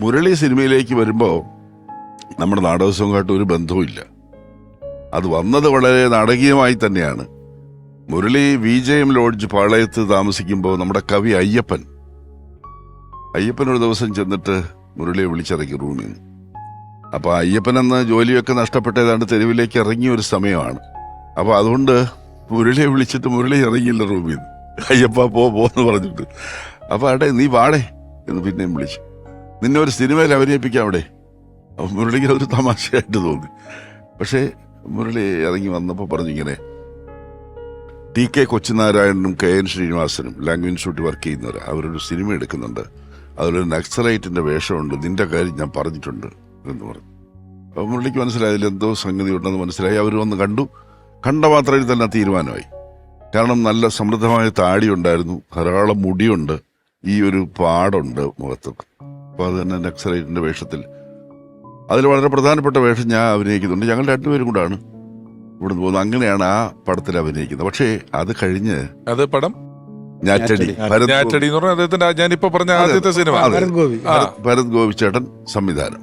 മുരളി സിനിമയിലേക്ക് വരുമ്പോൾ നമ്മുടെ നാടകസംഘമായിട്ട് ഒരു ബന്ധവുമില്ല. അത് വന്നത് വളരെ നാടകീയമായി തന്നെയാണ്. മുരളി വിജയം ലോഡ്ജ് പാളയത്ത് താമസിക്കുമ്പോൾ നമ്മുടെ കവി അയ്യപ്പൻ. അയ്യപ്പൻ ഒരു ദിവസം ചെന്നിട്ട് മുരളിയെ വിളിച്ചിറക്കി റൂമിൽ നിന്ന്. അപ്പൊ അയ്യപ്പൻ എന്ന ജോലിയൊക്കെ നഷ്ടപ്പെട്ട ഏതാണ്ട് തെരുവിലേക്ക് ഇറങ്ങിയ ഒരു സമയമാണ്. അപ്പോൾ അതുകൊണ്ട് മുരളിയെ വിളിച്ചിട്ട് മുരളി ഇറങ്ങിയില്ല റൂമിൽ നിന്ന്. അയ്യപ്പ പോ പോന്ന് പറഞ്ഞിട്ട്. അപ്പോൾ അടേ നീ വാടേ എന്ന് പിന്നെയും വിളിച്ചു. നിന്നെ ഒരു സിനിമയിൽ അഭിനയിപ്പിക്കാം അവിടെ. മുരളിക്ക് അതൊരു തമാശയായിട്ട് തോന്നി. പക്ഷേ മുരളി ഇറങ്ങി വന്നപ്പോൾ പറഞ്ഞു ഇങ്ങനെ ടി കെ കൊച്ചുനാരായണനും കെ എൻ ശ്രീനിവാസനും ലാംഗ്വേജ് ഇൻസ്റ്റിറ്റ്യൂട്ടിൽ വർക്ക് ചെയ്യുന്നവർ അവരൊരു സിനിമ എടുക്കുന്നുണ്ട്. അതിലൊരു നക്സലൈറ്റിന്റെ വേഷമുണ്ട്. നിന്റെ കാര്യം ഞാൻ പറഞ്ഞിട്ടുണ്ട് എന്ന് പറഞ്ഞു. അപ്പോൾ മുരളിക്ക് മനസ്സിലായി അതിലെന്തോ സംഗതി ഉണ്ടെന്ന് മനസ്സിലായി. അവർ വന്ന് കണ്ടു. കണ്ട മാത്രയിൽ തന്നെ തീരുമാനമായി. കാരണം നല്ല സമൃദ്ധമായ താടിയുണ്ടായിരുന്നു ധാരാളം മുടിയുണ്ട്. ഈ ഒരു പാടുണ്ട് മുഖത്തൊക്കെ. അപ്പോൾ അത് തന്നെ നക്സലൈറ്റിന്റെ വേഷത്തിൽ. അതിൽ വളരെ പ്രധാനപ്പെട്ട വേഷം ഞാൻ അഭിനയിക്കുന്നുണ്ട്. ഞങ്ങൾ രണ്ടുപേരും കൂടാണ് ഇവിടുന്ന് പോകുന്നത്. അങ്ങനെയാണ് ആ പടത്തിൽ അഭിനയിക്കുന്നത്. പക്ഷേ അത് കഴിഞ്ഞ് അത് പടം? ഞാറ്റടി. ഞാറ്റടി. എന്ന് പറഞ്ഞാൽ അദ്ദേഹത്തിന്റെ ഞാനിപ്പോ പറഞ്ഞ ആദ്യത്തെ സിനിമ. ഭരത് ഗോപി. ഗോപിച്ചേട്ടൻ സംവിധാനം.